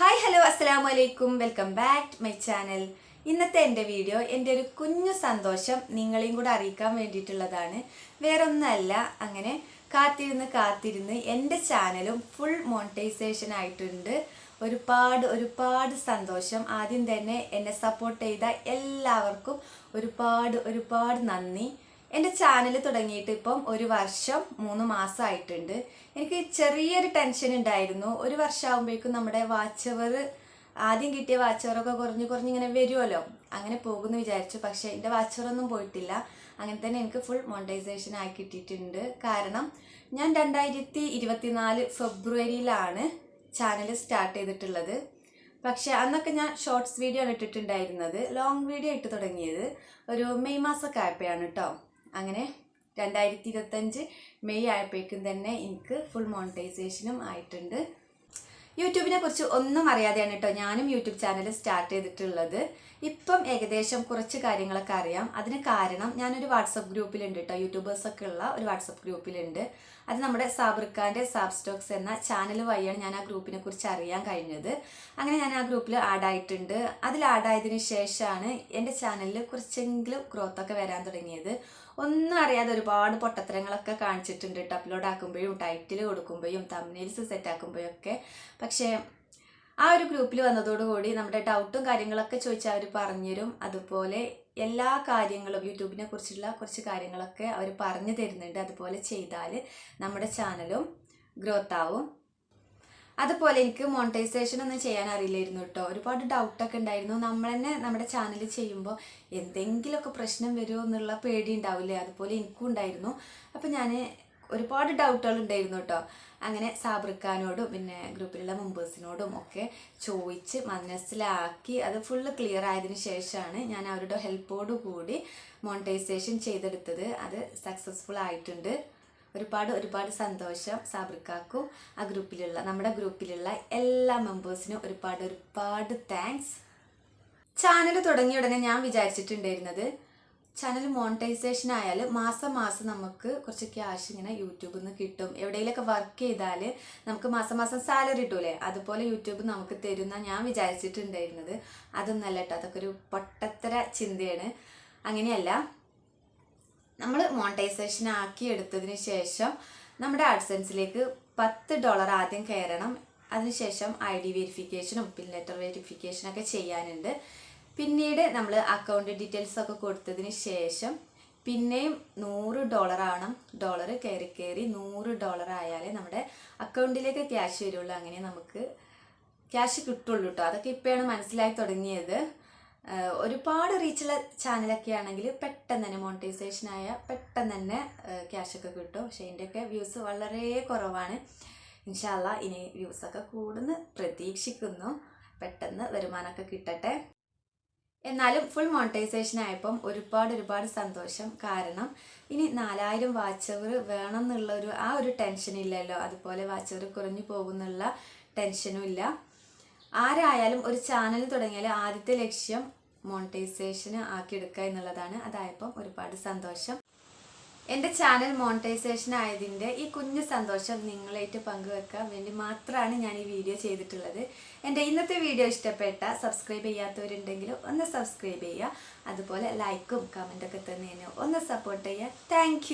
Hi hello അസ്സാം വലൈക്കും welcome back to my channel ഇന്നത്തെ എന്റെ വീഡിയോ എന്റെ ഒരു കുഞ്ഞു സന്തോഷം നിങ്ങളെയും കൂടെ അറിയിക്കാൻ വേണ്ടിയിട്ടുള്ളതാണ്. വേറൊന്നല്ല അങ്ങനെ കാത്തിരുന്ന് കാത്തിരുന്ന് എന്റെ ചാനലും ഫുൾ മോണിറ്റൈസേഷൻ ആയിട്ടുണ്ട്. ഒരുപാട് ഒരുപാട് സന്തോഷം. ആദ്യം തന്നെ എന്നെ സപ്പോർട്ട് ചെയ്ത എല്ലാവർക്കും ഒരുപാട് ഒരുപാട് നന്ദി. എന്റെ ചാനൽ തുടങ്ങിയിട്ട് ഇപ്പം ഒരു വർഷം മൂന്ന് മാസമായിട്ടുണ്ട്. എനിക്ക് ചെറിയൊരു ടെൻഷൻ ഉണ്ടായിരുന്നു. ഒരു വർഷമാകുമ്പോഴേക്കും നമ്മുടെ വാച്ചവർ ആദ്യം കിട്ടിയ വാച്ച് അവറൊക്കെ കുറഞ്ഞ് കുറഞ്ഞ് ഇങ്ങനെ വരുമല്ലോ. അങ്ങനെ പോകുമെന്ന് വിചാരിച്ചു. പക്ഷേ എന്റെ വാച്ച് ഒന്നും പോയിട്ടില്ല. അങ്ങനെ തന്നെ എനിക്ക് ഫുൾ മോണിറ്റൈസേഷൻ ആയി കിട്ടിയിട്ടുണ്ട്. കാരണം ഞാൻ രണ്ടായിരത്തി ഇരുപത്തിനാല് ഫെബ്രുവരിയിലാണ് ചാനൽ സ്റ്റാർട്ട് ചെയ്തിട്ടുള്ളത്. പക്ഷേ അന്നൊക്കെ ഞാൻ ഷോർട്സ് വീഡിയോ ആണ് ഇട്ടിട്ടുണ്ടായിരുന്നത്. ലോങ് വീഡിയോ ഇട്ട് തുടങ്ങിയത്. ഒരു മെയ് മാസമൊക്കെ ആയപ്പോഴാണ് കേട്ടോ അങ്ങനെ രണ്ടായിരത്തി ഇരുപത്തഞ്ച് മെയ് ആയപ്പോഴേക്കും തന്നെ എനിക്ക് ഫുൾ മോണിറ്റൈസേഷനും ആയിട്ടുണ്ട്. യൂട്യൂബിനെ കുറിച്ച് ഒന്നും അറിയാതെയാണ് കേട്ടോ ഞാനും യൂട്യൂബ് ചാനൽ സ്റ്റാർട്ട് ചെയ്തിട്ടുള്ളത്. ഇപ്പം ഏകദേശം കുറച്ച് കാര്യങ്ങളൊക്കെ അറിയാം. അതിന് കാരണം ഞാനൊരു വാട്സപ്പ് ഗ്രൂപ്പിലുണ്ട് കേട്ടോ. യൂട്യൂബേഴ്സൊക്കെ ഉള്ള ഒരു വാട്സപ്പ് ഗ്രൂപ്പിലുണ്ട് അത് നമ്മുടെ സാബർഖാന്റെ സാബ് സ്റ്റോക്സ് എന്ന ചാനൽ വഴിയാണ് ഞാൻ ആ ഗ്രൂപ്പിനെ കുറിച്ച് അറിയാൻ കഴിഞ്ഞത്. അങ്ങനെ ഞാൻ ആ ഗ്രൂപ്പിൽ ആഡായിട്ടുണ്ട് അതിൽ ആഡ് ആയതിനു ശേഷമാണ് എന്റെ ചാനലിൽ കുറച്ചെങ്കിലും ഗ്രോത്തൊക്കെ വരാൻ തുടങ്ങിയത്. ഒന്നും അറിയാതെ ഒരുപാട് പൊട്ടത്തരങ്ങളൊക്കെ കാണിച്ചിട്ടുണ്ട് കേട്ടോ. അപ്ലോഡ് ആക്കുമ്പോഴും ടൈറ്റിൽ കൊടുക്കുമ്പോഴും തമ്മിൽസ് സെറ്റ് ആക്കുമ്പോഴും ഒക്കെ. പക്ഷേ ആ ഒരു ഗ്രൂപ്പിൽ വന്നതോടുകൂടി നമ്മുടെ ഡൗട്ടും കാര്യങ്ങളൊക്കെ ചോദിച്ചാൽ അവർ പറഞ്ഞുതരും അതുപോലെ എല്ലാ കാര്യങ്ങളും യൂട്യൂബിനെ കുറിച്ചുള്ള കുറച്ച് കാര്യങ്ങളൊക്കെ അവർ പറഞ്ഞു തരുന്നുണ്ട്. അതുപോലെ ചെയ്താൽ നമ്മുടെ ചാനലും ഗ്രോത്ത് ആവും. അതുപോലെ എനിക്ക് മോണിറ്റൈസേഷൻ ഒന്നും ചെയ്യാൻ അറിയില്ലായിരുന്നു കേട്ടോ. ഒരുപാട് ഡൗട്ടൊക്കെ ഉണ്ടായിരുന്നു. നമ്മൾ തന്നെ നമ്മുടെ ചാനൽ ചെയ്യുമ്പോൾ എന്തെങ്കിലുമൊക്കെ പ്രശ്നം വരുമോ എന്നുള്ള പേടി ഉണ്ടാവില്ലേ? അതുപോലെ എനിക്കും ഉണ്ടായിരുന്നു. അപ്പം ഞാൻ ഒരുപാട് ഡൗട്ടുകൾ ഉണ്ടായിരുന്നു കേട്ടോ അങ്ങനെ സാബ്രിക്കാനോടും പിന്നെ ഗ്രൂപ്പിലുള്ള മെമ്പേഴ്സിനോടും ഒക്കെ ചോദിച്ച് മനസ്സിലാക്കി അത് ഫുള്ള് ക്ലിയർ ആയതിനു ശേഷമാണ് ഞാൻ അവരുടെ ഹെൽപ്പോട് കൂടി മോണിറ്റൈസേഷൻ ചെയ്തെടുത്തത്. അത് സക്സസ്ഫുൾ ആയിട്ടുണ്ട്. ഒരുപാട് ഒരുപാട് സന്തോഷം സാബ്രിക്കാക്കും ആ ഗ്രൂപ്പിലുള്ള നമ്മുടെ ഗ്രൂപ്പിലുള്ള എല്ലാ മെമ്പേഴ്സിനും ഒരുപാട് ഒരുപാട് താങ്ക്സ് ചാനൽ തുടങ്ങിയ ഉടനെ ഞാൻ വിചാരിച്ചിട്ടുണ്ടായിരുന്നത് ചാനൽ മോണിറ്റൈസേഷൻ ആയാൽ മാസം മാസം നമുക്ക് കുറച്ച് ക്യാഷ് ഇങ്ങനെ യൂട്യൂബിൽ നിന്ന് കിട്ടും. എവിടെയെങ്കിലൊക്കെ വർക്ക് ചെയ്താൽ നമുക്ക് മാസം മാസം സാലറി കിട്ടൂലേ? അതുപോലെ യൂട്യൂബ് നമുക്ക് തരുന്ന ഞാൻ വിചാരിച്ചിട്ടുണ്ടായിരുന്നത്. അതൊന്നല്ല കേട്ടോ അതൊക്കെ ഒരു പൊട്ടത്തര ചിന്തയാണ്. അങ്ങനെയല്ല. നമ്മൾ മോണിറ്റൈസേഷൻ ആക്കി എടുത്തതിന് ശേഷം നമ്മുടെ ആഡ്സൻസിലേക്ക് പത്ത് ഡോളർ ആദ്യം കയറണം. അതിനുശേഷം ഐ ഡി വെരിഫിക്കേഷനും പിൻ ലെറ്റർ വെരിഫിക്കേഷനൊക്കെ ചെയ്യാനുണ്ട്. പിന്നീട് നമ്മൾ അക്കൗണ്ട് ഡീറ്റെയിൽസ് ഒക്കെ കൊടുത്തതിന് ശേഷം പിന്നെയും നൂറ് ഡോളർ ആണ് ഡോളർ കയറി കയറി നൂറ് ഡോളർ ആയാലേ നമ്മുടെ അക്കൗണ്ടിലേക്ക് ക്യാഷ് വരുള്ളൂ. അങ്ങനെ നമുക്ക് ക്യാഷ് കിട്ടുള്ളൂ കേട്ടോ അതൊക്കെ ഇപ്പോഴാണ് മനസ്സിലായി തുടങ്ങിയത്. ഒരുപാട് റീച്ചുള്ള ചാനലൊക്കെ ആണെങ്കിൽ പെട്ടെന്ന് തന്നെ മോണിറ്റൈസേഷൻ ആയ പെട്ടെന്ന് തന്നെ ക്യാഷ് ഒക്കെ കിട്ടും. പക്ഷേ എന്റെയൊക്കെ വ്യൂസ് വളരെ കുറവാണ്. ഇൻഷാല്ല ഇനി വ്യൂസൊക്കെ കൂടുന്ന് പ്രതീക്ഷിക്കുന്നു. പെട്ടെന്ന് വരുമാനമൊക്കെ കിട്ടട്ടെ. എന്നാലും ഫുൾ മോണിറ്റൈസേഷൻ ആയപ്പം ഒരുപാട് ഒരുപാട് സന്തോഷം. കാരണം ഇനി നാലായിരം വാച്ചവർ വേണം എന്നുള്ള ഒരു ആ ഒരു ടെൻഷൻ ഇല്ലല്ലോ. അതുപോലെ വാച്ചവർ കുറഞ്ഞു പോകുന്നുള്ള ടെൻഷനും ഇല്ല. ആരായാലും ഒരു ചാനൽ തുടങ്ങിയാൽ ആദ്യത്തെ ലക്ഷ്യം മോണിറ്റൈസേഷന് ആക്കിയെടുക്കുക എന്നുള്ളതാണ്. അതായപ്പം ഒരുപാട് സന്തോഷം. എന്റെ ചാനൽ മോണിറ്റൈസേഷൻ ആയതിന്റെ ഈ കുഞ്ഞു സന്തോഷം നിങ്ങളായിട്ട് പങ്കുവെക്കാൻ വേണ്ടി മാത്രമാണ് ഞാൻ ഈ വീഡിയോ ചെയ്തിട്ടുള്ളത്. എന്റെ ഇന്നത്തെ വീഡിയോ ഇഷ്ടപ്പെട്ട സബ്സ്ക്രൈബ് ചെയ്യാത്തവരുണ്ടെങ്കിൽ ഒന്ന് സബ്സ്ക്രൈബ് ചെയ്യുക. അതുപോലെ ലൈക്കും കമന്റൊക്കെ തന്നെ ഒന്ന് സപ്പോർട്ട് ചെയ്യുക. താങ്ക്